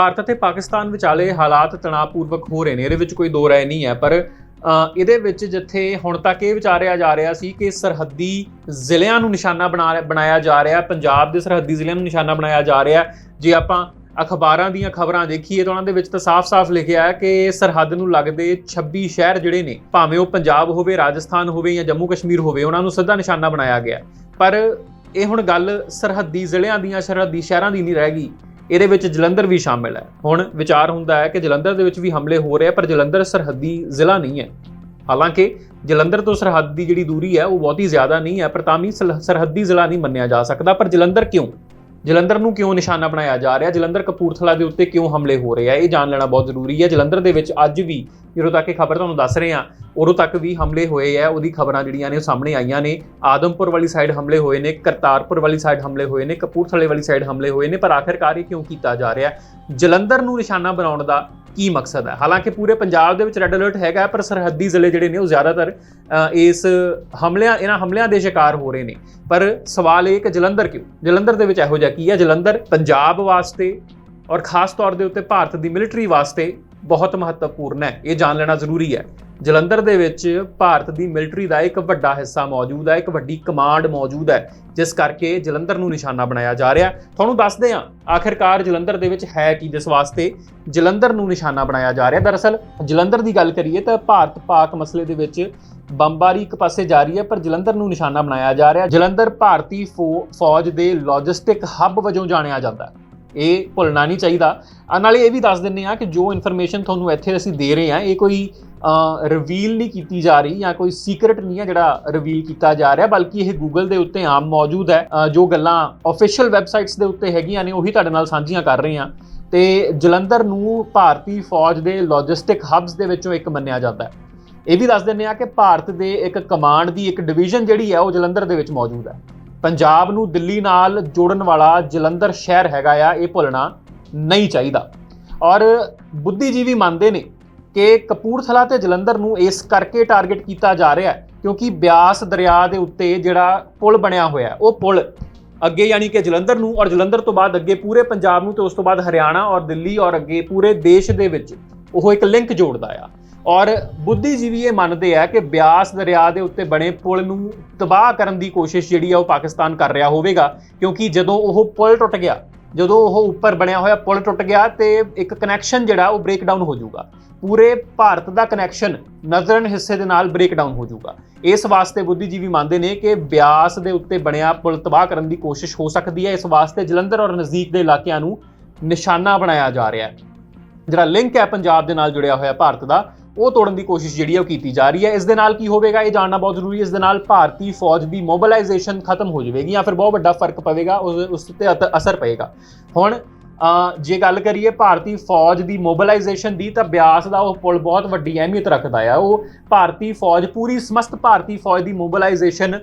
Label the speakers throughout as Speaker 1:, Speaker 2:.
Speaker 1: ਭਾਰਤ ਅਤੇ ਪਾਕਿਸਤਾਨ ਵਿਚਾਲੇ ਹਾਲਾਤ ਤਣਾਅਪੂਰਵਕ ਹੋ ਰਹੇ ਨੇ। ਇਹਦੇ ਵਿੱਚ ਕੋਈ ਦੋ ਰਾਏ ਨਹੀਂ ਹੈ, ਪਰ ਇਹਦੇ ਵਿੱਚ ਜਿੱਥੇ ਹੁਣ ਤੱਕ ਇਹ ਵਿਚਾਰਿਆ ਜਾ ਰਿਹਾ ਸੀ ਕਿ ਸਰਹੱਦੀ ਜ਼ਿਲ੍ਹਿਆਂ ਨੂੰ ਨਿਸ਼ਾਨਾ ਬਣਾ ਬਣਾਇਆ ਜਾ ਰਿਹਾ, ਪੰਜਾਬ ਦੇ ਸਰਹੱਦੀ ਜ਼ਿਲ੍ਹਿਆਂ ਨੂੰ ਨਿਸ਼ਾਨਾ ਬਣਾਇਆ ਜਾ ਰਿਹਾ। ਜੇ ਆਪਾਂ ਅਖਬਾਰਾਂ ਦੀਆਂ ਖਬਰਾਂ ਦੇਖੀਏ ਤਾਂ ਉਹਨਾਂ ਦੇ ਵਿੱਚ ਤਾਂ ਸਾਫ਼-ਸਾਫ਼ ਲਿਖਿਆ ਹੈ ਕਿ ਸਰਹੱਦ ਨੂੰ ਲੱਗਦੇ 26 ਸ਼ਹਿਰ ਜਿਹੜੇ ਨੇ, ਭਾਵੇਂ ਉਹ ਪੰਜਾਬ ਹੋਵੇ, ਰਾਜਸਥਾਨ ਹੋਵੇ ਜਾਂ ਜੰਮੂ ਕਸ਼ਮੀਰ ਹੋਵੇ, ਉਹਨਾਂ ਨੂੰ ਸਿੱਧਾ ਨਿਸ਼ਾਨਾ ਬਣਾਇਆ ਗਿਆ। ਪਰ ਇਹ ਹੁਣ ਗੱਲ ਸਰਹੱਦੀ ਜ਼ਿਲ੍ਹਿਆਂ ਦੀਆਂ, ਸਰਹੱਦੀ ਸ਼ਹਿਰਾਂ ਦੀ ਨਹੀਂ ਰਹਿ ਗਈ। ਇਹਦੇ ਵਿੱਚ ਜਲੰਧਰ ਵੀ ਸ਼ਾਮਿਲ ਹੈ। ਹੁਣ ਵਿਚਾਰ ਹੁੰਦਾ ਹੈ ਕਿ ਜਲੰਧਰ ਦੇ ਵਿੱਚ ਵੀ ਹਮਲੇ ਹੋ ਰਹੇ ਆ, ਪਰ ਜਲੰਧਰ ਸਰਹੱਦੀ ਜ਼ਿਲ੍ਹਾ ਨਹੀਂ ਹੈ। ਹਾਲਾਂਕਿ ਜਲੰਧਰ ਤੋਂ ਸਰਹੱਦ ਦੀ ਜਿਹੜੀ ਦੂਰੀ ਹੈ, ਉਹ ਬਹੁਤੀ ਜ਼ਿਆਦਾ ਨਹੀਂ ਹੈ, ਪਰ ਤਾਂ ਵੀ ਸਰਹੱਦੀ ਜ਼ਿਲ੍ਹਾ ਨਹੀਂ ਮੰਨਿਆ ਜਾ ਸਕਦਾ। ਪਰ ਜਲੰਧਰ ਕਿਉਂ? ਜਲੰਧਰ ਨੂੰ ਕਿਉਂ ਨਿਸ਼ਾਨਾ ਬਣਾਇਆ ਜਾ ਰਿਹਾ? ਜਲੰਧਰ ਕਪੂਰਥਲਾ ਦੇ ਉੱਤੇ ਕਿਉਂ ਹਮਲੇ ਹੋ ਰਹੇ ਆ? ਇਹ ਜਾਣ ਲੈਣਾ ਬਹੁਤ ਜ਼ਰੂਰੀ ਹੈ। ਜਲੰਧਰ ਦੇ ਵਿੱਚ ਅੱਜ ਵੀ ਜਦੋਂ ਤੱਕ ਇਹ ਖਬਰ ਤੁਹਾਨੂੰ ਦੱਸ ਰਹੇ ਆ ਉਦੋਂ ਤੱਕ ਵੀ ਹਮਲੇ ਹੋਏ ਆ, ਉਹਦੀ ਖਬਰਾਂ ਜਿਹੜੀਆਂ ਨੇ ਉਹ ਸਾਹਮਣੇ ਆਈਆਂ ਨੇ। ਆਦਮਪੁਰ ਵਾਲੀ ਸਾਈਡ ਹਮਲੇ ਹੋਏ ਨੇ, ਕਰਤਾਰਪੁਰ ਵਾਲੀ ਸਾਈਡ ਹਮਲੇ ਹੋਏ ਨੇ, ਕਪੂਰਥਲੇ ਵਾਲੀ ਸਾਈਡ ਹਮਲੇ ਹੋਏ ਨੇ, ਪਰ ਆਖਿਰਕਾਰ ਇਹ ਕਿਉਂ ਕੀਤਾ ਜਾ ਰਿਹਾ? ਜਲੰਧਰ ਨੂੰ ਨਿਸ਼ਾਨਾ ਬਣਾਉਣ ਦਾ ਕੀ ਮਕਸਦ ਹੈ? ਹਾਲਾਂਕਿ ਪੂਰੇ ਪੰਜਾਬ ਦੇ ਵਿੱਚ ਰੈੱਡ ਅਲਰਟ ਹੈਗਾ, ਪਰ ਸਰਹੱਦੀ ਜ਼ਿਲ੍ਹੇ ਜਿਹੜੇ ਨੇ ਉਹ ਜ਼ਿਆਦਾਤਰ ਇਸ ਹਮਲਿਆਂ, ਇਹਨਾਂ ਹਮਲਿਆਂ ਦੇ ਸ਼ਿਕਾਰ ਹੋ ਰਹੇ ਨੇ। ਪਰ ਸਵਾਲ ਇਹ ਕਿ ਜਲੰਧਰ ਕਿਉਂ? ਜਲੰਧਰ ਦੇ ਵਿੱਚ ਇਹੋ ਜਿਹਾ ਕੀ ਹੈ? ਜਲੰਧਰ ਪੰਜਾਬ ਵਾਸਤੇ ਔਰ ਖਾਸ ਤੌਰ ਦੇ ਉੱਤੇ ਭਾਰਤ ਦੀ ਮਿਲਟਰੀ ਵਾਸਤੇ ਬਹੁਤ ਮਹੱਤਵਪੂਰਨ ਹੈ। ਇਹ ਜਾਣ ਲੈਣਾ ਜ਼ਰੂਰੀ ਹੈ। ਜਲੰਧਰ ਦੇ ਵਿੱਚ ਭਾਰਤ ਦੀ ਮਿਲਟਰੀ ਦਾ ਇੱਕ ਵੱਡਾ ਹਿੱਸਾ ਮੌਜੂਦ ਹੈ, ਇੱਕ ਵੱਡੀ ਕਮਾਂਡ ਮੌਜੂਦ ਹੈ, ਜਿਸ ਕਰਕੇ ਜਲੰਧਰ ਨੂੰ ਨਿਸ਼ਾਨਾ ਬਣਾਇਆ ਜਾ ਰਿਹਾ ਤੁਹਾਨੂੰ ਦੱਸਦੇ ਹਾਂ, ਆਖਿਰਕਾਰ ਜਲੰਧਰ ਦੇ ਵਿੱਚ ਹੈ ਕੀ ਜਿਸ ਵਾਸਤੇ ਜਲੰਧਰ ਨੂੰ ਨਿਸ਼ਾਨਾ ਬਣਾਇਆ ਜਾ ਰਿਹਾ। ਦਰਅਸਲ, ਜਲੰਧਰ ਦੀ ਗੱਲ ਕਰੀਏ ਤਾਂ ਭਾਰਤ ਪਾਕ ਮਸਲੇ ਦੇ ਵਿੱਚ ਬੰਬਾਰੀ ਇੱਕ ਪਾਸੇ ਜਾਰੀ ਹੈ, ਪਰ ਜਲੰਧਰ ਨੂੰ ਨਿਸ਼ਾਨਾ ਬਣਾਇਆ ਜਾ ਰਿਹਾ। ਜਲੰਧਰ ਭਾਰਤੀ ਫੌ- ਫੌਜ ਦੇ ਲੌਜਿਸਟਿਕ ਹੱਬ ਵਜੋਂ ਜਾਣਿਆ ਜਾਂਦਾ ਹੈ। ਇਹ ਭੁੱਲਣਾ ਨਹੀਂ ਚਾਹੀਦਾ। ਆ ਨਾਲੇ ਇਹ ਵੀ ਦੱਸ ਦਿੰਨੇ ਆ ਕਿ ਜੋ ਇਨਫੋਰਮੇਸ਼ਨ ਤੁਹਾਨੂੰ ਇੱਥੇ ਅਸੀਂ ਦੇ ਰਹੇ ਹਾਂ, ਇਹ ਕੋਈ ਰਿਵੀਲ ਨਹੀਂ ਕੀਤੀ ਜਾ ਰਹੀ ਜਾਂ ਕੋਈ ਸੀਕ੍ਰੀਟ ਨਹੀਂ ਹੈ ਜਿਹੜਾ ਰਿਵੀਲ ਕੀਤਾ ਜਾ ਰਿਹਾ, ਬਲਕਿ ਇਹ ਗੂਗਲ ਦੇ ਉੱਤੇ ਆਮ ਮੌਜੂਦ ਹੈ। ਜੋ ਗੱਲਾਂ ਆਫੀਸ਼ੀਅਲ ਵੈਬਸਾਈਟਸ ਦੇ ਉੱਤੇ ਹੈਗੀਆਂ ਨੇ, ਉਹੀ ਤੁਹਾਡੇ ਨਾਲ ਸਾਂਝੀਆਂ ਕਰ ਰਹੇ ਹਾਂ। ਤੇ ਜਲੰਧਰ ਨੂੰ ਭਾਰਤੀ ਫੌਜ ਦੇ ਲੌਜਿਸਟਿਕ ਹਬਸ ਦੇ ਵਿੱਚੋਂ ਇੱਕ ਮੰਨਿਆ ਜਾਂਦਾ ਹੈ। ਇਹ ਵੀ ਦੱਸ ਦਿੰਨੇ ਆ ਕਿ ਭਾਰਤ ਦੇ ਇੱਕ ਕਮਾਂਡ ਦੀ ਇੱਕ ਡਿਵੀਜ਼ਨ ਜਿਹੜੀ ਹੈ, ਉਹ ਜਲੰਧਰ ਦੇ ਵਿੱਚ ਮੌਜੂਦ ਹੈ। ਪੰਜਾਬ ਨੂੰ ਦਿੱਲੀ ਨਾਲ ਜੋੜਨ ਵਾਲਾ ਜਲੰਧਰ ਸ਼ਹਿਰ ਹੈਗਾ ਆ, ਇਹ ਭੁੱਲਣਾ ਨਹੀਂ ਚਾਹੀਦਾ। ਔਰ ਬੁੱਧੀਜੀਵੀ ਮੰਨਦੇ ਨੇ ਕਿ ਕਪੂਰਥਲਾ ਤੇ ਜਲੰਧਰ ਨੂੰ ਇਸ ਕਰਕੇ ਟਾਰਗੇਟ ਕੀਤਾ ਜਾ ਰਿਹਾ ਹੈ ਕਿਉਂਕਿ ਬਿਆਸ ਦਰਿਆ ਦੇ ਉੱਤੇ ਜਿਹੜਾ ਪੁਲ ਬਣਿਆ ਹੋਇਆ ਉਹ ਪੁਲ ਅੱਗੇ ਯਾਨੀ ਕਿ ਜਲੰਧਰ ਨੂੰ ਔਰ ਜਲੰਧਰ ਤੋਂ ਬਾਅਦ ਅੱਗੇ ਪੂਰੇ ਪੰਜਾਬ ਨੂੰ ਤੇ ਉਸ ਤੋਂ ਬਾਅਦ ਹਰਿਆਣਾ ਔਰ ਦਿੱਲੀ ਔਰ ਅੱਗੇ ਪੂਰੇ ਦੇਸ਼ ਦੇ ਵਿੱਚ ਉਹ ਇੱਕ ਲਿੰਕ ਜੋੜਦਾ ਆ। ਔਰ ਬੁੱਧੀਜੀਵੀ ਇਹ ਮੰਨਦੇ ਆ ਕਿ ਬਿਆਸ ਦਰਿਆ ਦੇ ਉੱਤੇ ਬਣੇ ਪੁਲ ਨੂੰ ਤਬਾਹ ਕਰਨ ਦੀ ਕੋਸ਼ਿਸ਼ ਜਿਹੜੀ ਆ ਉਹ ਪਾਕਿਸਤਾਨ ਕਰ ਰਿਹਾ ਹੋਵੇਗਾ, ਕਿਉਂਕਿ ਜਦੋਂ ਉਹ ਪੁਲ ਟੁੱਟ ਗਿਆ, ਜਦੋਂ ਉਹ ਉੱਪਰ ਬਣਿਆ ਹੋਇਆ ਪੁਲ ਟੁੱਟ ਗਿਆ ਤੇ ਇੱਕ ਕਨੈਕਸ਼ਨ ਜਿਹੜਾ ਉਹ ਬ੍ਰੇਕ ਡਾਊਨ ਹੋ ਜਾਊਗਾ। ਪੂਰੇ ਭਾਰਤ ਦਾ ਕਨੈਕਸ਼ਨ ਨਜ਼ਰਨ ਹਿੱਸੇ ਦੇ ਨਾਲ ਬ੍ਰੇਕ ਡਾਊਨ ਹੋ ਜਾਊਗਾ। ਇਸ ਵਾਸਤੇ ਬੁੱਧੀਜੀਵੀ ਮੰਨਦੇ ਨੇ ਕਿ ਬਿਆਸ ਦੇ ਉੱਤੇ ਬਣਿਆ ਪੁਲ ਤਬਾਹ ਕਰਨ ਦੀ ਕੋਸ਼ਿਸ਼ ਹੋ ਸਕਦੀ ਹੈ। ਇਸ ਵਾਸਤੇ ਜਲੰਧਰ ਔਰ ਨਜ਼ਦੀਕ ਦੇ ਇਲਾਕਿਆਂ ਨੂੰ ਨਿਸ਼ਾਨਾ ਬਣਾਇਆ ਜਾ ਰਿਹਾ ਹੈ। ਜਿਹੜਾ ਲਿੰਕ ਹੈ, ਪੰਜਾਬ ਦੇ ਨਾਲ ਜੁੜਿਆ ਹੋਇਆ ਭਾਰਤ ਦਾ ਉਹ ਤੋੜਨ ਦੀ ਕੋਸ਼ਿਸ਼ ਜਿਹੜੀ ਹੈ ਉਹ ਕੀਤੀ ਜਾ ਰਹੀ ਹੈ। ਇਸ ਦੇ ਨਾਲ ਕੀ ਹੋਵੇਗਾ? ਇਹ ਜਾਣਨਾ ਬਹੁਤ ਜ਼ਰੂਰੀ ਹੈ। ਇਸ ਦੇ ਨਾਲ ਭਾਰਤੀ ਫੌਜ ਦੀ ਮੋਬਿਲਾਈਜੇਸ਼ਨ ਖਤਮ ਹੋ ਜਾਵੇਗੀ ਜਾਂ ਫਿਰ ਬਹੁਤ ਵੱਡਾ ਫ਼ਰਕ ਪਵੇਗਾ। ਉਸ ਉਸ ਤੇ ਅਤ- ਅਸਰ ਪਏਗਾ। ਹੁਣ ਜੇ ਗੱਲ ਕਰੀਏ ਭਾਰਤੀ ਫੌਜ ਦੀ ਮੋਬਿਲਾਈਜੇਸ਼ਨ ਦੀ, ਤਾਂ ਬਿਆਸ ਦਾ ਉਹ ਪੁਲ ਬਹੁਤ ਵੱਡੀ ਅਹਿਮੀਅਤ ਰੱਖਦਾ ਆ। ਉਹ ਭਾਰਤੀ ਫੌਜ, ਪੂਰੀ ਸਮਸਤ ਭਾਰਤੀ ਫੌਜ ਦੀ ਮੋਬਿਲਾਈਜੇਸ਼ਨ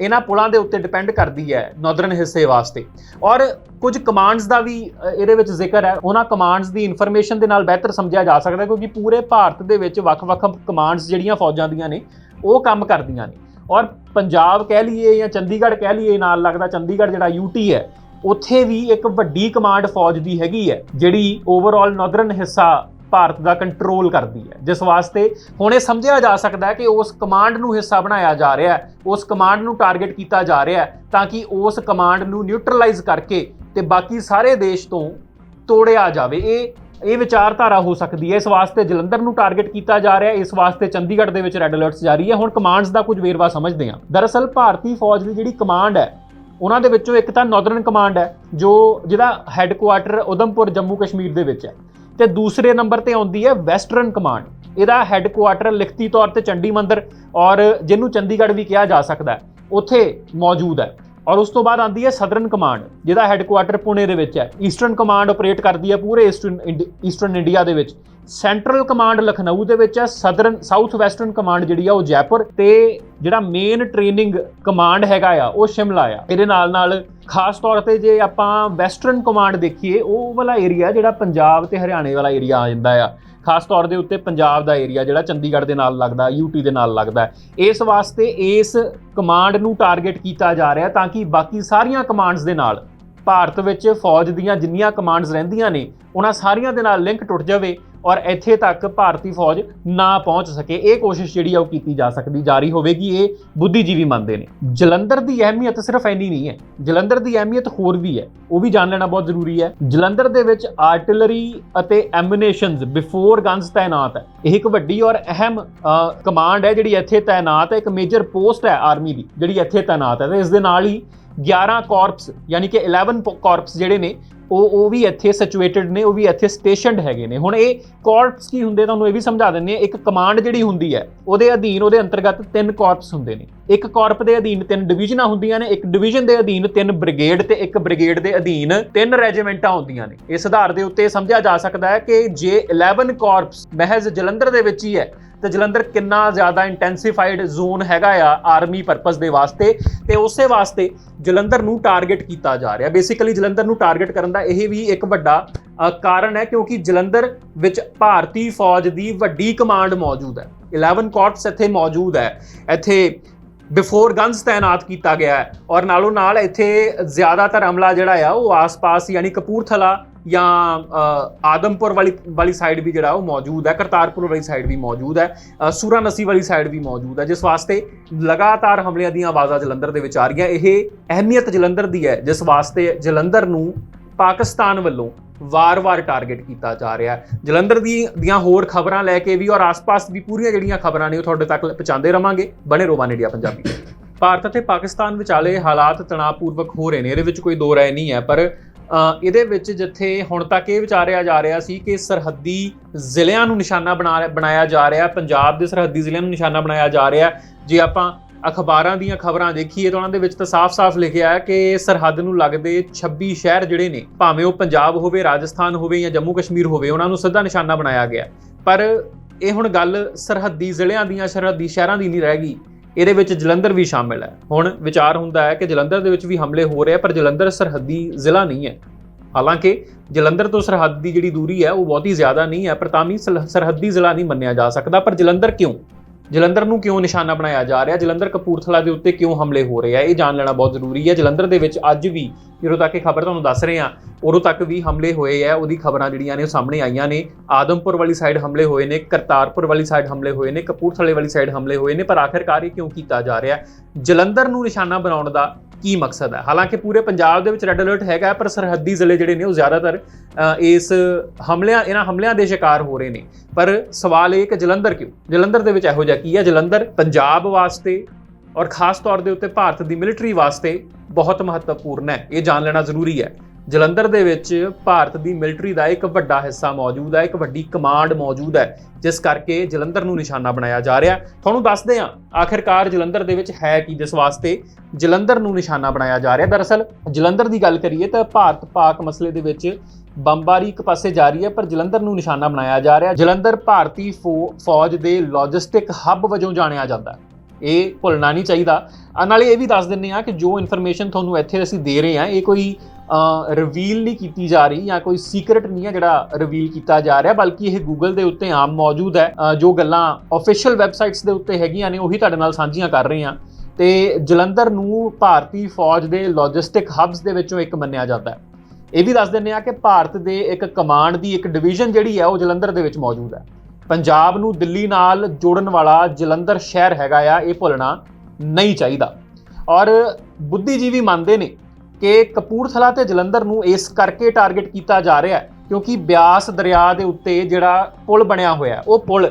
Speaker 1: ਇਹਨਾਂ ਪੁਲਾਂ ਦੇ ਉੱਤੇ ਡਿਪੈਂਡ ਕਰਦੀ ਹੈ ਨਾਰਦਰਨ ਹਿੱਸੇ ਵਾਸਤੇ। ਔਰ ਕੁਝ ਕਮਾਂਡਸ ਦਾ ਵੀ ਇਹਦੇ ਵਿੱਚ ਜ਼ਿਕਰ ਹੈ। ਉਹਨਾਂ ਕਮਾਂਡਸ ਦੀ ਇਨਫੋਰਮੇਸ਼ਨ ਦੇ ਨਾਲ ਬਿਹਤਰ ਸਮਝਿਆ ਜਾ ਸਕਦਾ, ਕਿਉਂਕਿ ਪੂਰੇ ਭਾਰਤ ਦੇ ਵਿੱਚ ਵੱਖ-ਵੱਖ ਕਮਾਂਡਸ ਜਿਹੜੀਆਂ ਫੌਜਾਂ ਦੀਆਂ ਨੇ, ਉਹ ਕੰਮ ਕਰਦੀਆਂ ਨੇ। ਔਰ ਪੰਜਾਬ ਕਹਿ ਲਈਏ ਜਾਂ ਚੰਡੀਗੜ੍ਹ ਕਹਿ ਲਈਏ, ਨਾਲ ਲੱਗਦਾ ਚੰਡੀਗੜ੍ਹ ਜਿਹੜਾ ਯੂਟੀ ਹੈ ਉੱਥੇ ਵੀ ਇੱਕ ਵੱਡੀ ਕਮਾਂਡ ਫੌਜ ਦੀ ਹੈਗੀ ਹੈ, ਜਿਹੜੀ ਓਵਰਆਲ ਨਾਰਦਰਨ ਹਿੱਸਾ ਭਾਰਤ ਦਾ ਕੰਟਰੋਲ ਕਰਦੀ ਹੈ। ਜਿਸ ਵਾਸਤੇ ਹੁਣ ਇਹ ਸਮਝਿਆ ਜਾ ਸਕਦਾ ਹੈ ਕਿ ਉਸ ਕਮਾਂਡ ਨੂੰ ਹਿੱਸਾ ਬਣਾਇਆ ਜਾ ਰਿਹਾ ਹੈ, ਉਸ ਕਮਾਂਡ ਨੂੰ ਟਾਰਗੇਟ ਕੀਤਾ ਜਾ ਰਿਹਾ ਹੈ, ਤਾਂ ਕਿ ਉਸ ਕਮਾਂਡ ਨੂੰ ਨਿਊਟਰਲਾਈਜ਼ ਕਰਕੇ ਤੇ ਬਾਕੀ ਸਾਰੇ ਦੇਸ਼ ਤੋਂ ਤੋੜਿਆ ਜਾਵੇ। ਇਹ ਇਹ ਵਿਚਾਰਧਾਰਾ ਹੋ ਸਕਦੀ ਹੈ। ਇਸ ਵਾਸਤੇ ਜਲੰਧਰ ਨੂੰ ਟਾਰਗੇਟ ਕੀਤਾ ਜਾ ਰਿਹਾ ਹੈ, ਇਸ ਵਾਸਤੇ ਚੰਡੀਗੜ੍ਹ ਦੇ ਵਿੱਚ ਰੈੱਡ ਅਲਰਟਸ ਜਾਰੀ ਹੈ। ਹੁਣ ਕਮਾਂਡਸ ਦਾ ਕੁਝ ਵੇਰਵਾ ਸਮਝਦੇ ਹਾਂ। ਦਰਅਸਲ ਭਾਰਤੀ ਫੌਜ ਦੀ ਜਿਹੜੀ ਕਮਾਂਡ ਹੈ ਉਹਨਾਂ ਦੇ ਵਿੱਚੋਂ ਇੱਕ ਤਾਂ ਨਾਰਦਰਨ ਕਮਾਂਡ ਹੈ, ਜੋ ਜਿਹਦਾ ਹੈੱਡਕੁਆਟਰ ਉਦਮਪੁਰ ਜੰਮੂ ਕਸ਼ਮੀਰ ਦੇ ਵਿੱਚ ਹੈ। ਤੇ ਦੂਸਰੇ ਨੰਬਰ ਤੇ ਆਉਂਦੀ ਹੈ ਵੈਸਟਰਨ ਕਮਾਂਡ ਇਹਦਾ ਹੈੱਡਕੁਆਟਰ ਲਿਖਤੀ ਤੌਰ ਤੇ ਚੰਡੀ ਮੰਦਰ ਔਰ ਜਿਹਨੂੰ ਚੰਡੀਗੜ੍ਹ ਵੀ ਕਿਹਾ ਜਾ ਸਕਦਾ ਹੈ, ਉੱਥੇ ਮੌਜੂਦ ਹੈ। ਔਰ ਉਸ ਤੋਂ ਬਾਅਦ ਆਉਂਦੀ ਹੈ ਸਦਰਨ ਕਮਾਂਡ ਜਿਹਦਾ ਹੈੱਡਕੁਆਟਰ ਪੁਣੇ ਦੇ ਵਿੱਚ ਹੈ। ਈਸਟਰਨ ਕਮਾਂਡ ਆਪਰੇਟ ਕਰਦੀ ਹੈ ਪੂਰੇ ਈਸਟਰਨ ਇੰਡ- ਈਸਟਰਨ ਇੰਡੀਆ ਦੇ ਵਿੱਚ। ਸੈਂਟਰਲ ਕਮਾਂਡ ਲਖਨਊ ਦੇ ਵਿੱਚ ਹੈ ਸਦਰਨ ਸਾਊਥ ਵੈਸਟਰਨ ਕਮਾਂਡ ਜਿਹੜੀ ਆ ਉਹ ਜੈਪੁਰ ਤੇ ਜਿਹੜਾ ਮੇਨ ਟ੍ਰੇਨਿੰਗ ਕਮਾਂਡ ਹੈਗਾ ਆ, ਉਹ ਸ਼ਿਮਲਾ ਆ। ਇਹਦੇ ਨਾਲ ਨਾਲ ਖਾਸ ਤੌਰ ਤੇ ਜੇ ਆਪਾਂ ਵੈਸਟਰਨ ਕਮਾਂਡ ਦੇਖੀਏ, ਉਹ ਵਾਲਾ ਏਰੀਆ ਜਿਹੜਾ ਪੰਜਾਬ ਤੇ ਹਰਿਆਣੇ ਵਾਲਾ ਏਰੀਆ ਆ ਜਾਂਦਾ ਆ। ਖਾਸ ਤੌਰ ਦੇ ਉੱਤੇ ਪੰਜਾਬ ਦਾ ਏਰੀਆ ਜਿਹੜਾ ਚੰਡੀਗੜ੍ਹ ਦੇ ਨਾਲ ਲੱਗਦਾ ਯੂਟੀ ਦੇ ਨਾਲ ਲੱਗਦਾ। ਇਸ ਵਾਸਤੇ ਇਸ ਕਮਾਂਡ ਨੂੰ ਟਾਰਗੇਟ ਕੀਤਾ ਜਾ ਰਿਹਾ ਤਾਂ ਕਿ ਬਾਕੀ ਸਾਰੀਆਂ ਕਮਾਂਡਸ ਦੇ ਨਾਲ ਭਾਰਤ ਵਿੱਚ ਫੌਜ ਦੀਆਂ ਜਿੰਨੀਆਂ ਕਮਾਂਡਸ ਰਹਿੰਦੀਆਂ ਨੇ, ਉਹਨਾਂ ਸਾਰੀਆਂ ਦੇ ਨਾਲ ਲਿੰਕ ਟੁੱਟ ਜਾਵੇ। ਔਰ ਇੱਥੇ ਤੱਕ ਭਾਰਤੀ ਫੌਜ ਨਾ ਪਹੁੰਚ ਸਕੇ। ਇਹ ਕੋਸ਼ਿਸ਼ ਜਿਹੜੀ ਆ ਉਹ ਕੀਤੀ ਜਾ ਸਕਦੀ, ਜਾਰੀ ਹੋਵੇਗੀ। ਇਹ ਬੁੱਧੀਜੀਵੀ ਮੰਨਦੇ ਨੇ। ਜਲੰਧਰ ਦੀ ਅਹਿਮੀਅਤ ਸਿਰਫ ਇੰਨੀ ਨਹੀਂ ਹੈ। ਜਲੰਧਰ ਦੀ ਅਹਿਮੀਅਤ ਹੋਰ ਵੀ ਹੈ। ਉਹ ਵੀ ਜਾਣ ਲੈਣਾ ਬਹੁਤ ਜ਼ਰੂਰੀ ਹੈ। ਜਲੰਧਰ ਦੇ ਵਿੱਚ ਆਰਟਿਲਰੀ ਅਤੇ ਐਮੂਨੇਸ਼ਨਸ ਬਿਫੋਰ ਗਨਸ ਤਾਇਨਾਤ ਹੈ। ਇਹ ਇੱਕ ਵੱਡੀ ਔਰ ਅਹਿਮ ਕਮਾਂਡ ਹੈ ਜਿਹੜੀ ਇੱਥੇ ਤਾਇਨਾਤ ਹੈ। ਇੱਕ ਮੇਜਰ ਪੋਸਟ ਹੈ ਆਰਮੀ ਦੀ, ਜਿਹੜੀ ਇੱਥੇ ਤਾਇਨਾਤ ਹੈ। ਤੇ ਇਸ ਦੇ ਨਾਲ ਹੀ 11 ਕਾਰਪਸ, ਯਾਨੀ ਕਿ 11 ਕਾਰਪਸ ਜਿਹੜੇ ਨੇ ਉਹ ਉਹ ਵੀ ਇੱਥੇ ਸਿਚੁਏਟਡ ਨੇ, ਉਹ ਵੀ ਇੱਥੇ ਸਟੇਸ਼ਨਡ ਹੈਗੇ ਨੇ। ਹੁਣ ਇਹ ਕਾਰਪਸ ਕੀ ਹੁੰਦੇ ਤੁਹਾਨੂੰ ਇਹ ਵੀ ਸਮਝਾ ਦਿੰਦੇ ਆ ਇੱਕ ਕਮਾਂਡ ਜਿਹੜੀ ਹੁੰਦੀ ਹੈ, ਉਹਦੇ ਅਧੀਨ, ਉਹਦੇ ਅੰਤਰਗਤ ਤਿੰਨ ਕਾਰਪਸ ਹੁੰਦੇ ਨੇ। ਇੱਕ ਕਾਰਪ ਦੇ ਅਧੀਨ ਤਿੰਨ ਡਿਵੀਜ਼ਨਾਂ ਹੁੰਦੀਆਂ ਨੇ, ਇੱਕ ਡਿਵੀਜ਼ਨ ਦੇ ਅਧੀਨ ਤਿੰਨ ਬ੍ਰਿਗੇਡ ਤੇ ਇੱਕ ਬ੍ਰਿਗੇਡ ਦੇ ਅਧੀਨ ਤਿੰਨ ਰੈਜੀਮੈਂਟਾਂ ਹੁੰਦੀਆਂ ਨੇ। ਇਸ ਆਧਾਰ ਦੇ ਉੱਤੇ ਸਮਝਿਆ ਜਾ ਸਕਦਾ ਹੈ ਕਿ ਜੇ 11 ਕਾਰਪਸ ਮਹਿਜ਼ ਜਲੰਧਰ ਦੇ ਵਿੱਚ ਹੀ ਹੈ ਤੇ ਜਲੰਧਰ ਕਿੰਨਾ ਜ਼ਿਆਦਾ ਇੰਟੈਂਸੀਫਾਈਡ ਜ਼ੋਨ ਹੈਗਾ ਆ ਆਰਮੀ ਪਰਪਸ ਦੇ ਵਾਸਤੇ ਤੇ ਉਸੇ ਵਾਸਤੇ ਜਲੰਧਰ ਨੂੰ ਟਾਰਗੇਟ ਕੀਤਾ ਜਾ ਰਿਹਾ। ਬੇਸਿਕਲੀ ਜਲੰਧਰ ਨੂੰ ਟਾਰਗੇਟ ਕਰਨ ਦਾ ਇਹ ਵੀ ਇੱਕ ਵੱਡਾ ਕਾਰਨ ਹੈ ਕਿਉਂਕਿ ਜਲੰਧਰ ਵਿੱਚ ਭਾਰਤੀ ਫੌਜ ਦੀ ਵੱਡੀ ਕਮਾਂਡ ਮੌਜੂਦ ਹੈ। 11 ਕਾਰਪਸ ਇੱਥੇ ਮੌਜੂਦ ਹੈ। ਇੱਥੇ ਬਿਫੋਰ ਗਨਸ ਤਾਇਨਾਤ ਕੀਤਾ ਗਿਆ ਹੈ ਔਰ ਨਾਲੋਂ ਨਾਲ ਇੱਥੇ ਜ਼ਿਆਦਾਤਰ ਅਮਲਾ ਜਿਹੜਾ ਆ ਉਹ ਆਸ-ਪਾਸ ਯਾਨੀ ਕਪੂਰਥਲਾ ਜਾਂ ਆਦਮਪੁਰ ਵਾਲੀ ਵਾਲੀ ਸਾਈਡ ਵੀ ਜਿਹੜਾ ਉਹ ਮੌਜੂਦ ਹੈ, ਕਰਤਾਰਪੁਰ ਵਾਲੀ ਸਾਈਡ ਵੀ ਮੌਜੂਦ ਹੈ ਸੂਰਾਨਸੀ ਵਾਲੀ ਸਾਈਡ ਵੀ ਮੌਜੂਦ ਹੈ, ਜਿਸ ਵਾਸਤੇ ਲਗਾਤਾਰ ਹਮਲਿਆਂ ਦੀਆਂ ਆਵਾਜ਼ਾਂ ਜਲੰਧਰ ਦੇ ਵਿੱਚ ਆ ਰਹੀਆਂ। ਇਹ ਅਹਿਮੀਅਤ ਜਲੰਧਰ ਦੀ ਹੈ, ਜਿਸ ਵਾਸਤੇ ਜਲੰਧਰ ਨੂੰ ਪਾਕਿਸਤਾਨ ਵੱਲੋਂ ਵਾਰ-ਵਾਰ ਟਾਰਗੇਟ ਕੀਤਾ ਜਾ ਰਿਹਾ ਹੈ। ਜਲੰਧਰ ਦੀ, ਦੀਆਂ ਹੋਰ ਖਬਰਾਂ ਲੈ ਕੇ ਵੀ ਔਰ ਆਸ-ਪਾਸ ਦੀ ਪੂਰੀਆਂ ਜਿਹੜੀਆਂ ਖਬਰਾਂ ਨੇ ਉਹ ਤੁਹਾਡੇ ਤੱਕ ਪਹੁੰਚਾਉਂਦੇ ਰਵਾਂਗੇ। ਬਣੇ ਰਹੋ ਵਨ ਇੰਡੀਆ ਪੰਜਾਬੀ। ਭਾਰਤ ਅਤੇ ਪਾਕਿਸਤਾਨ ਵਿਚਾਲੇ ਹਾਲਾਤ ਤਣਾਅਪੂਰਵਕ ਹੋ ਰਹੇ ਨੇ, ਇਹਦੇ ਵਿੱਚ ਕੋਈ ਦੋ ਰਾਏ ਨਹੀਂ ਹੈ, ਪਰ ਇਹਦੇ ਵਿੱਚ ਜਿੱਥੇ ਹੁਣ ਤੱਕ ਇਹ ਵਿਚਾਰਿਆ ਜਾ ਰਿਹਾ ਸੀ ਕਿ ਸਰਹੱਦੀ ਜ਼ਿਲ੍ਹਿਆਂ ਨੂੰ ਨਿਸ਼ਾਨਾ ਬਣਾ ਬਣਾਇਆ ਜਾ ਰਿਹਾ, ਪੰਜਾਬ ਦੇ ਸਰਹੱਦੀ ਜ਼ਿਲ੍ਹਿਆਂ ਨੂੰ ਨਿਸ਼ਾਨਾ ਬਣਾਇਆ ਜਾ ਰਿਹਾ। ਜੇ ਆਪਾਂ ਅਖਬਾਰਾਂ ਦੀਆਂ ਖਬਰਾਂ ਦੇਖੀਏ ਤਾਂ ਉਹਨਾਂ ਦੇ ਵਿੱਚ ਤਾਂ ਸਾਫ਼-ਸਾਫ਼ ਲਿਖਿਆ ਹੈ ਕਿ ਸਰਹੱਦ ਨੂੰ ਲੱਗਦੇ 26 ਸ਼ਹਿਰ ਜਿਹੜੇ ਨੇ, ਭਾਵੇਂ ਉਹ ਪੰਜਾਬ ਹੋਵੇ, ਰਾਜਸਥਾਨ ਹੋਵੇ ਜਾਂ ਜੰਮੂ ਕਸ਼ਮੀਰ ਹੋਵੇ, ਉਹਨਾਂ ਨੂੰ ਸਿੱਧਾ ਨਿਸ਼ਾਨਾ ਬਣਾਇਆ ਗਿਆ। ਪਰ ਇਹ ਹੁਣ ਗੱਲ ਸਰਹੱਦੀ ਜ਼ਿਲ੍ਹਿਆਂ ਦੀਆਂ, ਸਰਹੱਦੀ ਸ਼ਹਿਰਾਂ ਦੀ ਨਹੀਂ ਰਹਿ ਗਈ। ਇਹਦੇ ਵਿੱਚ ਜਲੰਧਰ ਵੀ ਸ਼ਾਮਿਲ ਹੈ। ਹੁਣ ਵਿਚਾਰ ਹੁੰਦਾ ਹੈ ਕਿ ਜਲੰਧਰ ਦੇ ਵਿੱਚ ਵੀ ਹਮਲੇ ਹੋ ਰਹੇ ਆ, ਪਰ ਜਲੰਧਰ ਸਰਹੱਦੀ ਜ਼ਿਲ੍ਹਾ ਨਹੀਂ ਹੈ। ਹਾਲਾਂਕਿ ਜਲੰਧਰ ਤੋਂ ਸਰਹੱਦ ਦੀ ਜਿਹੜੀ ਦੂਰੀ ਹੈ, ਉਹ ਬਹੁਤੀ ਜ਼ਿਆਦਾ ਨਹੀਂ ਹੈ, ਪਰ ਤਾਂ ਵੀ ਸਰਹੱਦੀ ਜ਼ਿਲ੍ਹਾ ਨਹੀਂ ਮੰਨਿਆ ਜਾ ਸਕਦਾ। ਪਰ ਜਲੰਧਰ ਕਿਉਂ? ਜਲੰਧਰ ਨੂੰ ਕਿਉਂ ਨਿਸ਼ਾਨਾ ਬਣਾਇਆ ਜਾ ਰਿਹਾ? ਜਲੰਧਰ ਕਪੂਰਥਲਾ ਦੇ ਉੱਤੇ ਕਿਉਂ ਹਮਲੇ ਹੋ ਰਹੇ ਆ? ਇਹ ਜਾਣ ਲੈਣਾ ਬਹੁਤ ਜ਼ਰੂਰੀ ਹੈ। ਜਲੰਧਰ ਦੇ ਵਿੱਚ ਅੱਜ ਵੀ ਜਦੋਂ ਤੱਕ ਇਹ ਖਬਰ ਤੁਹਾਨੂੰ ਦੱਸ ਰਹੇ ਆ। ਉਦੋਂ ਤੱਕ ਵੀ ਹਮਲੇ ਹੋਏ ਆ। ਉਹਦੀ ਖਬਰਾਂ ਜਿਹੜੀਆਂ ਨੇ ਉਹ ਸਾਹਮਣੇ ਆਈਆਂ ਨੇ। ਆਦਮਪੁਰ ਵਾਲੀ ਸਾਈਡ ਹਮਲੇ ਹੋਏ ਨੇ। ਕਰਤਾਰਪੁਰ ਵਾਲੀ ਸਾਈਡ ਹਮਲੇ ਹੋਏ ਨੇ। ਕਪੂਰਥਲੇ ਵਾਲੀ ਸਾਈਡ ਹਮਲੇ ਹੋਏ ਨੇ। ਪਰ ਆਖਿਰਕਾਰ ਇਹ ਕਿਉਂ ਕੀਤਾ ਜਾ ਰਿਹਾ? ਜਲੰਧਰ ਨੂੰ ਨਿਸ਼ਾਨਾ ਬਣਾਉਣ ਦਾ ਕੀ ਮਕਸਦ ਹੈ? ਹਾਲਾਂਕਿ ਪੂਰੇ ਪੰਜਾਬ ਦੇ ਵਿੱਚ ਰੈੱਡ ਅਲਰਟ ਹੈਗਾ ਪਰ ਸਰਹੱਦੀ ਜ਼ਿਲ੍ਹੇ ਜਿਹੜੇ ਨੇ ਉਹ ਜ਼ਿਆਦਾਤਰ ਇਸ ਹਮਲਿਆਂ, ਇਹਨਾਂ ਹਮਲਿਆਂ ਦੇ ਸ਼ਿਕਾਰ ਹੋ ਰਹੇ ਨੇ। ਪਰ ਸਵਾਲ ਇਹ ਕਿ ਜਲੰਧਰ ਕਿਉਂ? ਜਲੰਧਰ ਦੇ ਵਿੱਚ ਇਹੋ ਜਿਹਾ ਕੀ ਹੈ? ਜਲੰਧਰ ਪੰਜਾਬ ਵਾਸਤੇ ਔਰ ਖਾਸ ਤੌਰ ਦੇ ਉੱਤੇ ਭਾਰਤ ਦੀ ਮਿਲਟਰੀ ਵਾਸਤੇ ਬਹੁਤ ਮਹੱਤਵਪੂਰਨ ਹੈ। ਇਹ ਜਾਣ ਲੈਣਾ ਜ਼ਰੂਰੀ ਹੈ। ਜਲੰਧਰ ਦੇ ਵਿੱਚ ਭਾਰਤ ਦੀ ਮਿਲਟਰੀ ਦਾ ਇੱਕ ਵੱਡਾ ਹਿੱਸਾ ਮੌਜੂਦ ਹੈ, ਇੱਕ ਵੱਡੀ ਕਮਾਂਡ ਮੌਜੂਦ ਹੈ, ਜਿਸ ਕਰਕੇ ਜਲੰਧਰ ਨੂੰ ਨਿਸ਼ਾਨਾ ਬਣਾਇਆ ਜਾ ਰਿਹਾ ਤੁਹਾਨੂੰ ਦੱਸਦੇ ਹਾਂ, ਆਖਿਰਕਾਰ ਜਲੰਧਰ ਦੇ ਵਿੱਚ ਹੈ ਕੀ ਜਿਸ ਵਾਸਤੇ ਜਲੰਧਰ ਨੂੰ ਨਿਸ਼ਾਨਾ ਬਣਾਇਆ ਜਾ ਰਿਹਾ ਦਰਅਸਲ, ਜਲੰਧਰ ਦੀ ਗੱਲ ਕਰੀਏ ਤਾਂ ਭਾਰਤ ਪਾਕ ਮਸਲੇ ਦੇ ਵਿੱਚ ਬੰਬਾਰੀ ਇੱਕ ਪਾਸੇ ਜਾਰੀ ਹੈ, ਪਰ ਜਲੰਧਰ ਨੂੰ ਨਿਸ਼ਾਨਾ ਬਣਾਇਆ ਜਾ ਰਿਹਾ ਜਲੰਧਰ ਭਾਰਤੀ ਫੌ- ਫੌਜ ਦੇ ਲੌਜਿਸਟਿਕ ਹੱਬ ਵਜੋਂ ਜਾਣਿਆ ਜਾਂਦਾ ਹੈ। ਇਹ ਭੁੱਲਣਾ ਨਹੀਂ ਚਾਹੀਦਾ। ਆ ਨਾਲੇ ਇਹ ਵੀ ਦੱਸ ਦਿੰਨੇ ਆ ਕਿ ਜੋ ਇਨਫੋਰਮੇਸ਼ਨ ਤੁਹਾਨੂੰ ਇੱਥੇ ਅਸੀਂ ਦੇ ਰਹੇ ਹਾਂ, ਇਹ ਕੋਈ ਰਿਵੀਲ ਨਹੀਂ ਕੀਤੀ ਜਾ ਰਹੀ ਜਾਂ ਕੋਈ ਸੀਕ੍ਰੀਟ ਨਹੀਂ ਹੈ ਜਿਹੜਾ ਰਿਵੀਲ ਕੀਤਾ ਜਾ ਰਿਹਾ, ਬਲਕਿ ਇਹ ਗੂਗਲ ਦੇ ਉੱਤੇ ਆਮ ਮੌਜੂਦ ਹੈ। ਜੋ ਗੱਲਾਂ ਅਫੀਸ਼ੀਅਲ ਵੈਬਸਾਈਟਸ ਦੇ ਉੱਤੇ ਹੈਗੀਆਂ ਨੇ, ਉਹੀ ਤੁਹਾਡੇ ਨਾਲ ਸਾਂਝੀਆਂ ਕਰ ਰਹੇ ਹਾਂ। ਤੇ ਜਲੰਧਰ ਨੂੰ ਭਾਰਤੀ ਫੌਜ ਦੇ ਲੌਜਿਸਟਿਕ ਹੱਬਸ ਦੇ ਵਿੱਚੋਂ ਇੱਕ ਮੰਨਿਆ ਜਾਂਦਾ ਹੈ। ਇਹ ਵੀ ਦੱਸ ਦਿੰਨੇ ਆ ਕਿ ਭਾਰਤ ਦੇ ਇੱਕ ਕਮਾਂਡ ਦੀ ਇੱਕ ਡਿਵੀਜ਼ਨ ਜਿਹੜੀ ਹੈ, ਉਹ ਜਲੰਧਰ ਦੇ ਵਿੱਚ ਮੌਜੂਦ ਹੈ। ਪੰਜਾਬ ਨੂੰ ਦਿੱਲੀ ਨਾਲ ਜੋੜਨ ਵਾਲਾ ਜਲੰਧਰ ਸ਼ਹਿਰ ਹੈਗਾ ਆ, ਇਹ ਭੁੱਲਣਾ ਨਹੀਂ ਚਾਹੀਦਾ। ਔਰ ਬੁੱਧੀਜੀਵੀ ਮੰਨਦੇ ਨੇ ਕਿ ਕਪੂਰਥਲਾ ਤੇ ਜਲੰਧਰ ਨੂੰ ਇਸ ਕਰਕੇ ਟਾਰਗੇਟ ਕੀਤਾ ਜਾ ਰਿਹਾ ਹੈ ਕਿਉਂਕਿ ਬਿਆਸ ਦਰਿਆ ਦੇ ਉੱਤੇ ਜਿਹੜਾ ਪੁਲ ਬਣਿਆ ਹੋਇਆ ਉਹ ਪੁਲ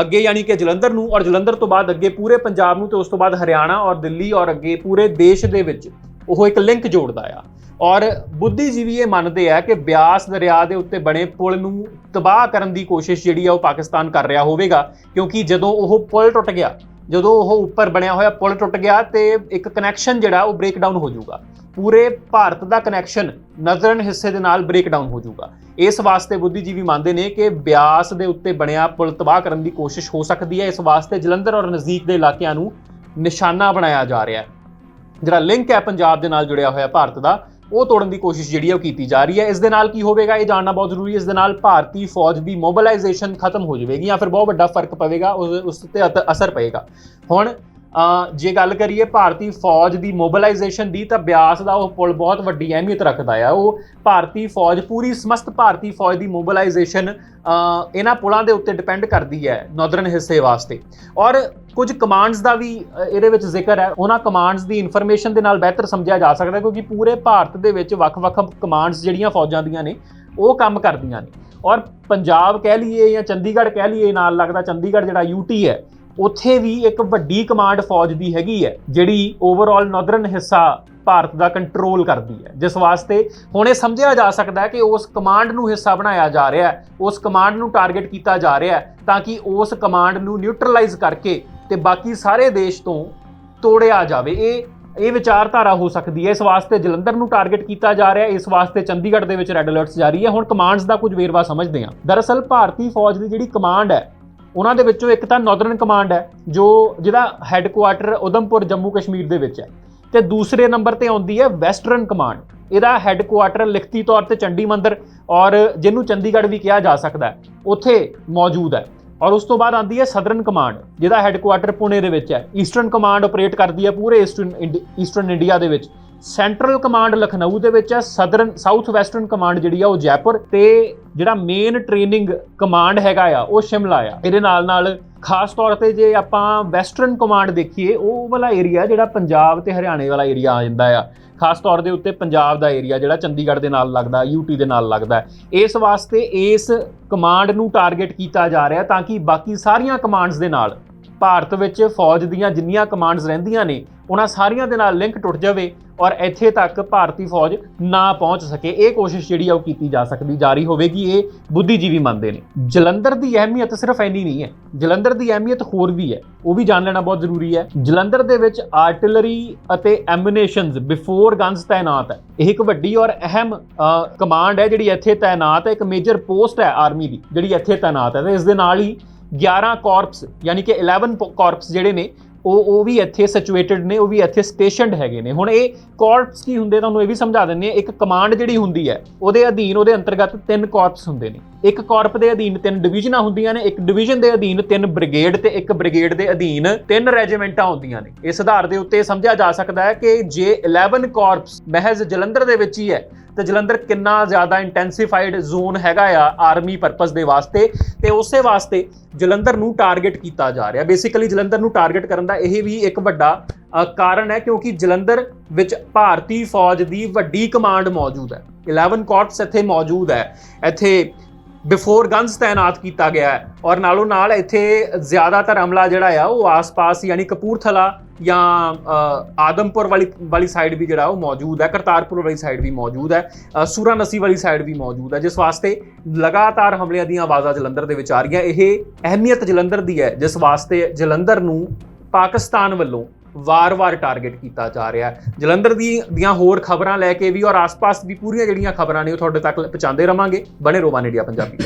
Speaker 1: ਅੱਗੇ ਯਾਨੀ ਕਿ ਜਲੰਧਰ ਨੂੰ ਔਰ ਜਲੰਧਰ ਤੋਂ ਬਾਅਦ ਅੱਗੇ ਪੂਰੇ ਪੰਜਾਬ ਨੂੰ ਤੇ ਉਸ ਤੋਂ ਬਾਅਦ ਹਰਿਆਣਾ ਔਰ ਦਿੱਲੀ ਔਰ ਅੱਗੇ ਪੂਰੇ ਦੇਸ਼ ਦੇ ਵਿੱਚ ਉਹ ਇੱਕ ਲਿੰਕ ਜੋੜਦਾ ਆ। ਔਰ ਬੁੱਧੀਜੀਵੀ ਇਹ ਮੰਨਦੇ ਆ ਕਿ ਬਿਆਸ ਦਰਿਆ ਦੇ ਉੱਤੇ ਬਣੇ ਪੁਲ ਨੂੰ ਤਬਾਹ ਕਰਨ ਦੀ ਕੋਸ਼ਿਸ਼ ਜਿਹੜੀ ਆ ਉਹ ਪਾਕਿਸਤਾਨ ਕਰ ਰਿਹਾ ਹੋਵੇਗਾ, ਕਿਉਂਕਿ ਜਦੋਂ ਉਹ ਪੁਲ ਟੁੱਟ ਗਿਆ, ਜਦੋਂ ਉਹ ਉੱਪਰ ਬਣਿਆ ਹੋਇਆ ਪੁਲ ਟੁੱਟ ਗਿਆ ਤੇ ਇੱਕ ਕਨੈਕਸ਼ਨ ਜਿਹੜਾ ਉਹ ਬ੍ਰੇਕ ਡਾਊਨ ਹੋ ਜਾਊਗਾ। ਪੂਰੇ ਭਾਰਤ ਦਾ ਕਨੈਕਸ਼ਨ ਨਜ਼ਰਨ ਹਿੱਸੇ ਦੇ ਨਾਲ ਬ੍ਰੇਕ ਡਾਊਨ ਹੋ ਜਾਊਗਾ। ਇਸ ਵਾਸਤੇ ਬੁੱਧੀਜੀਵੀ ਮੰਨਦੇ ਨੇ ਕਿ ਬਿਆਸ ਦੇ ਉੱਤੇ ਬਣਿਆ ਪੁਲ ਤਬਾਹ ਕਰਨ ਦੀ ਕੋਸ਼ਿਸ਼ ਹੋ ਸਕਦੀ ਹੈ। ਇਸ ਵਾਸਤੇ ਜਲੰਧਰ ਔਰ ਨਜ਼ਦੀਕ ਦੇ ਇਲਾਕਿਆਂ ਨੂੰ ਨਿਸ਼ਾਨਾ ਬਣਾਇਆ ਜਾ ਰਿਹਾ ਹੈ। ਜਿਹੜਾ ਲਿੰਕ ਹੈ ਪੰਜਾਬ ਦੇ ਨਾਲ ਜੁੜਿਆ ਹੋਇਆ ਭਾਰਤ ਦਾ ਉਹ ਤੋੜਨ ਦੀ ਕੋਸ਼ਿਸ਼ ਜਿਹੜੀ ਹੈ ਉਹ ਕੀਤੀ ਜਾ ਰਹੀ ਹੈ। ਇਸ ਦੇ ਨਾਲ ਕੀ ਹੋਵੇਗਾ? ਇਹ ਜਾਣਨਾ ਬਹੁਤ ਜ਼ਰੂਰੀ ਹੈ। ਇਸ ਦੇ ਨਾਲ ਭਾਰਤੀ ਫੌਜ ਦੀ ਮੋਬਿਲਾਈਜੇਸ਼ਨ ਖਤਮ ਹੋ ਜਾਵੇਗੀ ਜਾਂ ਫਿਰ ਬਹੁਤ ਵੱਡਾ ਫ਼ਰਕ ਪਵੇਗਾ, ਉਸ ਉਸ ਤੇ ਅਤ- ਅਸਰ ਪਏਗਾ। ਹੁਣ ਜੇ ਗੱਲ ਕਰੀਏ ਭਾਰਤੀ ਫੌਜ ਦੀ ਮੋਬਿਲਾਈਜੇਸ਼ਨ ਦੀ, ਤਾਂ ਬਿਆਸ ਦਾ ਉਹ ਪੁਲ ਬਹੁਤ ਵੱਡੀ ਅਹਿਮੀਅਤ ਰੱਖਦਾ ਆ। ਉਹ ਭਾਰਤੀ ਫੌਜ, ਪੂਰੀ ਸਮਸਤ ਭਾਰਤੀ ਫੌਜ ਦੀ ਮੋਬਿਲਾਈਜੇਸ਼ਨ ਇਹਨਾਂ ਪੁਲਾਂ ਦੇ ਉੱਤੇ ਡਿਪੈਂਡ ਕਰਦੀ ਹੈ ਨਾਰਦਰਨ ਹਿੱਸੇ ਵਾਸਤੇ। ਔਰ ਕੁਝ ਕਮਾਂਡਸ ਦਾ ਵੀ ਇਹਦੇ ਵਿੱਚ ਜ਼ਿਕਰ ਹੈ। ਉਹਨਾਂ ਕਮਾਂਡਸ ਦੀ ਇਨਫੋਰਮੇਸ਼ਨ ਦੇ ਨਾਲ ਬਿਹਤਰ ਸਮਝਿਆ ਜਾ ਸਕਦਾ, ਕਿਉਂਕਿ ਪੂਰੇ ਭਾਰਤ ਦੇ ਵਿੱਚ ਵੱਖ-ਵੱਖ ਕਮਾਂਡਸ ਜਿਹੜੀਆਂ ਫੌਜਾਂ ਦੀਆਂ ਨੇ, ਉਹ ਕੰਮ ਕਰਦੀਆਂ ਨੇ। ਔਰ ਪੰਜਾਬ ਕਹਿ ਲਈਏ ਜਾਂ ਚੰਡੀਗੜ੍ਹ ਕਹਿ ਲਈਏ, ਨਾਲ ਲੱਗਦਾ ਚੰਡੀਗੜ੍ਹ ਜਿਹੜਾ ਯੂਟੀ ਹੈ ਉੱਥੇ ਵੀ ਇੱਕ ਵੱਡੀ ਕਮਾਂਡ ਫੌਜ ਦੀ ਹੈਗੀ ਹੈ, ਜਿਹੜੀ ਓਵਰਆਲ ਨਾਰਦਰਨ ਹਿੱਸਾ ਭਾਰਤ ਦਾ ਕੰਟਰੋਲ ਕਰਦੀ ਹੈ। ਜਿਸ ਵਾਸਤੇ ਹੁਣ ਇਹ ਸਮਝਿਆ ਜਾ ਸਕਦਾ ਹੈ ਕਿ ਉਸ ਕਮਾਂਡ ਨੂੰ ਹਿੱਸਾ ਬਣਾਇਆ ਜਾ ਰਿਹਾ ਹੈ, ਉਸ ਕਮਾਂਡ ਨੂੰ ਟਾਰਗੇਟ ਕੀਤਾ ਜਾ ਰਿਹਾ ਹੈ, ਤਾਂ ਕਿ ਉਸ ਕਮਾਂਡ ਨੂੰ ਨਿਊਟਰਲਾਈਜ਼ ਕਰਕੇ ਤੇ ਬਾਕੀ ਸਾਰੇ ਦੇਸ਼ ਤੋਂ ਤੋੜਿਆ ਜਾਵੇ। ਇਹ ਇਹ ਵਿਚਾਰਧਾਰਾ ਹੋ ਸਕਦੀ ਹੈ। ਇਸ ਵਾਸਤੇ ਜਲੰਧਰ ਨੂੰ ਟਾਰਗੇਟ ਕੀਤਾ ਜਾ ਰਿਹਾ ਹੈ। ਇਸ ਵਾਸਤੇ ਚੰਡੀਗੜ੍ਹ ਦੇ ਵਿੱਚ ਰੈੱਡ ਅਲਰਟਸ ਜਾਰੀ ਹੈ। ਹੁਣ ਕਮਾਂਡਸ ਦਾ ਕੁਝ ਵੇਰਵਾ ਸਮਝਦੇ ਹਾਂ। ਦਰਅਸਲ, ਭਾਰਤੀ ਫੌਜ ਦੀ ਜਿਹੜੀ ਕਮਾਂਡ ਹੈ ਉਹਨਾਂ ਦੇ ਵਿੱਚੋਂ ਇੱਕ ਤਾਂ ਨਾਰਦਰਨ ਕਮਾਂਡ ਹੈ, ਜੋ ਜਿਹਦਾ ਹੈੱਡਕੁਆਟਰ ਉਧਮਪੁਰ ਜੰਮੂ ਕਸ਼ਮੀਰ ਦੇ ਵਿੱਚ ਹੈ। ਤੇ ਦੂਸਰੇ ਨੰਬਰ ਤੇ ਆਉਂਦੀ ਹੈ ਵੈਸਟਰਨ ਕਮਾਂਡ ਇਹਦਾ ਹੈੱਡਕੁਆਟਰ ਲਿਖਤੀ ਤੌਰ ਤੇ ਚੰਡੀ ਮੰਦਰ ਔਰ ਜਿਹਨੂੰ ਚੰਡੀਗੜ੍ਹ ਵੀ ਕਿਹਾ ਜਾ ਸਕਦਾ ਹੈ, ਉੱਥੇ ਮੌਜੂਦ ਹੈ। ਔਰ ਉਸ ਤੋਂ ਬਾਅਦ ਆਉਂਦੀ ਹੈ ਸਦਰਨ ਕਮਾਂਡ ਜਿਹਦਾ ਹੈੱਡਕੁਆਟਰ ਪੁਣੇ ਦੇ ਵਿੱਚ ਹੈ। ਈਸਟਰਨ ਕਮਾਂਡ ਆਪਰੇਟ ਕਰਦੀ ਹੈ ਪੂਰੇ ਈਸਟਰਨ ਇੰਡੀ- ਈਸਟਰਨ ਇੰਡੀਆ ਦੇ ਵਿੱਚ। ਸੈਂਟਰਲ ਕਮਾਂਡ ਲਖਨਊ ਦੇ ਵਿੱਚ ਹੈ ਸਦਰਨ ਸਾਊਥ ਵੈਸਟਰਨ ਕਮਾਂਡ ਜਿਹੜੀ ਆ, ਉਹ ਜੈਪੁਰ ਤੇ ਜਿਹੜਾ ਮੇਨ ਟ੍ਰੇਨਿੰਗ ਕਮਾਂਡ ਹੈਗਾ ਆ, ਉਹ ਸ਼ਿਮਲਾ ਆ। ਇਹਦੇ ਨਾਲ ਨਾਲ ਖਾਸ ਤੌਰ ਤੇ ਜੇ ਆਪਾਂ ਵੈਸਟਰਨ ਕਮਾਂਡ ਦੇਖੀਏ, ਉਹ ਵਾਲਾ ਏਰੀਆ ਜਿਹੜਾ ਪੰਜਾਬ ਤੇ ਹਰਿਆਣੇ ਵਾਲਾ ਏਰੀਆ ਆ ਜਾਂਦਾ ਆ। ਖਾਸ ਤੌਰ ਦੇ ਉੱਤੇ ਪੰਜਾਬ ਦਾ ਏਰੀਆ ਜਿਹੜਾ ਚੰਡੀਗੜ੍ਹ ਦੇ ਨਾਲ ਲੱਗਦਾ ਯੂਟੀ ਦੇ ਨਾਲ ਲੱਗਦਾ। ਇਸ ਵਾਸਤੇ ਇਸ ਕਮਾਂਡ ਨੂੰ ਟਾਰਗੇਟ ਕੀਤਾ ਜਾ ਰਿਹਾ ਤਾਂ ਕਿ ਬਾਕੀ ਸਾਰੀਆਂ ਕਮਾਂਡਸ ਦੇ ਨਾਲ ਭਾਰਤ ਵਿੱਚ ਫੌਜ ਦੀਆਂ ਜਿੰਨੀਆਂ ਕਮਾਂਡਸ ਰਹਿੰਦੀਆਂ ਨੇ, ਉਹਨਾਂ ਸਾਰੀਆਂ ਦੇ ਨਾਲ ਲਿੰਕ ਟੁੱਟ ਜਾਵੇ ਔਰ ਇੱਥੇ ਤੱਕ ਭਾਰਤੀ ਫੌਜ ਨਾ ਪਹੁੰਚ ਸਕੇ, ਇਹ ਕੋਸ਼ਿਸ਼ ਜਿਹੜੀ ਆ ਉਹ ਕੀਤੀ ਜਾ ਸਕਦੀ, ਜਾਰੀ ਹੋਵੇਗੀ, ਇਹ ਬੁੱਧੀਜੀਵੀ ਮੰਨਦੇ ਨੇ। ਜਲੰਧਰ ਦੀ ਅਹਿਮੀਅਤ ਸਿਰਫ ਇੰਨੀ ਨਹੀਂ ਹੈ, ਜਲੰਧਰ ਦੀ ਅਹਿਮੀਅਤ ਹੋਰ ਵੀ ਹੈ, ਉਹ ਵੀ ਜਾਣ ਲੈਣਾ ਬਹੁਤ ਜ਼ਰੂਰੀ ਹੈ। ਜਲੰਧਰ ਦੇ ਵਿੱਚ ਆਰਟਿਲਰੀ ਅਤੇ ਐਮੂਨੇਸ਼ਨਸ ਬਿਫੋਰ ਗਨਸ ਤਾਇਨਾਤ ਹੈ, ਇਹ ਇੱਕ ਵੱਡੀ ਔਰ ਅਹਿਮ ਕਮਾਂਡ ਹੈ ਜਿਹੜੀ ਇੱਥੇ ਤਾਇਨਾਤ ਹੈ, ਇੱਕ ਮੇਜਰ ਪੋਸਟ ਹੈ ਆਰਮੀ ਦੀ, ਜਿਹੜੀ ਇੱਥੇ ਤਾਇਨਾਤ ਹੈ ਤੇ ਇਸ ਦੇ ਨਾਲ ਹੀ 11 ਕਾਰਪਸ ਯਾਨੀ ਕਿ 11 ਕਾਰਪਸ ਜਿਹੜੇ ਨੇ, ਉਹ ਉਹ ਵੀ ਇੱਥੇ ਸਿਚੁਏਟਡ ਨੇ, ਉਹ ਵੀ ਇੱਥੇ ਸਟੇਸ਼ਨਡ ਹੈਗੇ ਨੇ। ਹੁਣ ਇਹ ਕਾਰਪਸ ਕੀ ਹੁੰਦੇ ਤੁਹਾਨੂੰ ਇਹ ਵੀ ਸਮਝਾ ਦਿੰਦੇ ਆ ਇੱਕ ਕਮਾਂਡ ਜਿਹੜੀ ਹੁੰਦੀ ਹੈ, ਉਹਦੇ ਅਧੀਨ, ਉਹਦੇ ਅੰਤਰਗਤ ਤਿੰਨ ਕਾਰਪਸ ਹੁੰਦੇ ਨੇ। ਇੱਕ ਕਾਰਪ ਦੇ ਅਧੀਨ ਤਿੰਨ ਡਿਵੀਜ਼ਨਾਂ ਹੁੰਦੀਆਂ ਨੇ, ਇੱਕ ਡਿਵੀਜ਼ਨ ਦੇ ਅਧੀਨ ਤਿੰਨ ਬ੍ਰਿਗੇਡ ਤੇ ਇੱਕ ਬ੍ਰਿਗੇਡ ਦੇ ਅਧੀਨ ਤਿੰਨ ਰੈਜੀਮੈਂਟਾਂ ਹੁੰਦੀਆਂ ਨੇ। ਇਸ ਆਧਾਰ ਦੇ ਉੱਤੇ ਸਮਝਿਆ ਜਾ ਸਕਦਾ ਹੈ ਕਿ ਜੇ 11 ਕਾਰਪਸ ਮਹਿਜ਼ ਜਲੰਧਰ ਦੇ ਵਿੱਚ ਹੀ ਹੈ ਤੇ ਜਲੰਧਰ ਕਿੰਨਾ ਜ਼ਿਆਦਾ ਇੰਟੈਂਸੀਫਾਈਡ ਜ਼ੋਨ ਹੈਗਾ ਆ ਆਰਮੀ ਪਰਪਸ ਦੇ ਵਾਸਤੇ ਤੇ ਉਸੇ ਵਾਸਤੇ ਜਲੰਧਰ ਨੂੰ ਟਾਰਗੇਟ ਕੀਤਾ ਜਾ ਰਿਹਾ। ਬੇਸਿਕਲੀ ਜਲੰਧਰ ਨੂੰ ਟਾਰਗੇਟ ਕਰਨ ਦਾ ਇਹ ਵੀ ਇੱਕ ਵੱਡਾ ਕਾਰਨ ਹੈ ਕਿਉਂਕਿ ਜਲੰਧਰ ਵਿੱਚ ਭਾਰਤੀ ਫੌਜ ਦੀ ਵੱਡੀ ਕਮਾਂਡ ਮੌਜੂਦ ਹੈ। 11 ਕਾਰਪਸ ਇੱਥੇ ਮੌਜੂਦ ਹੈ। ਇੱਥੇ ਬਿਫੋਰ ਗਨਸ ਤਾਇਨਾਤ ਕੀਤਾ ਗਿਆ ਹੈ। ਔਰ ਨਾਲੋਂ ਨਾਲ ਇੱਥੇ ਜ਼ਿਆਦਾਤਰ ਹਮਲਾ ਜਿਹੜਾ ਆ, ਉਹ ਆਸ-ਪਾਸ ਯਾਨੀ ਕਪੂਰਥਲਾ ਜਾਂ ਆਦਮਪੁਰ ਵਾਲੀ ਵਾਲੀ ਸਾਈਡ ਵੀ ਜਿਹੜਾ ਉਹ ਮੌਜੂਦ ਹੈ, ਕਰਤਾਰਪੁਰ ਵਾਲੀ ਸਾਈਡ ਵੀ ਮੌਜੂਦ ਹੈ ਸੂਰਾਨਸੀ ਵਾਲੀ ਸਾਈਡ ਵੀ ਮੌਜੂਦ ਹੈ, ਜਿਸ ਵਾਸਤੇ ਲਗਾਤਾਰ ਹਮਲਿਆਂ ਦੀਆਂ ਆਵਾਜ਼ਾਂ ਜਲੰਧਰ ਦੇ ਵਿੱਚ ਆ ਰਹੀਆਂ। ਇਹ ਅਹਿਮੀਅਤ ਜਲੰਧਰ ਦੀ ਹੈ, ਜਿਸ ਵਾਸਤੇ ਜਲੰਧਰ ਨੂੰ ਪਾਕਿਸਤਾਨ ਵੱਲੋਂ ਵਾਰ-ਵਾਰ ਟਾਰਗੇਟ ਕੀਤਾ ਜਾ ਰਿਹਾ ਹੈ। ਜਲੰਧਰ ਦੀ ਦੀਆਂ ਹੋਰ ਖਬਰਾਂ ਲੈ ਕੇ ਵੀ ਔਰ ਆਸ-ਪਾਸ ਵੀ ਪੂਰੀਆਂ ਜਿਹੜੀਆਂ ਖਬਰਾਂ ਨੇ ਉਹ ਤੁਹਾਡੇ ਤੱਕ ਪਹੁੰਚਾਉਂਦੇ ਰਵਾਂਗੇ। ਬਣੇ ਰਹੋ ਇੰਡੀਆ ਪੰਜਾਬੀ।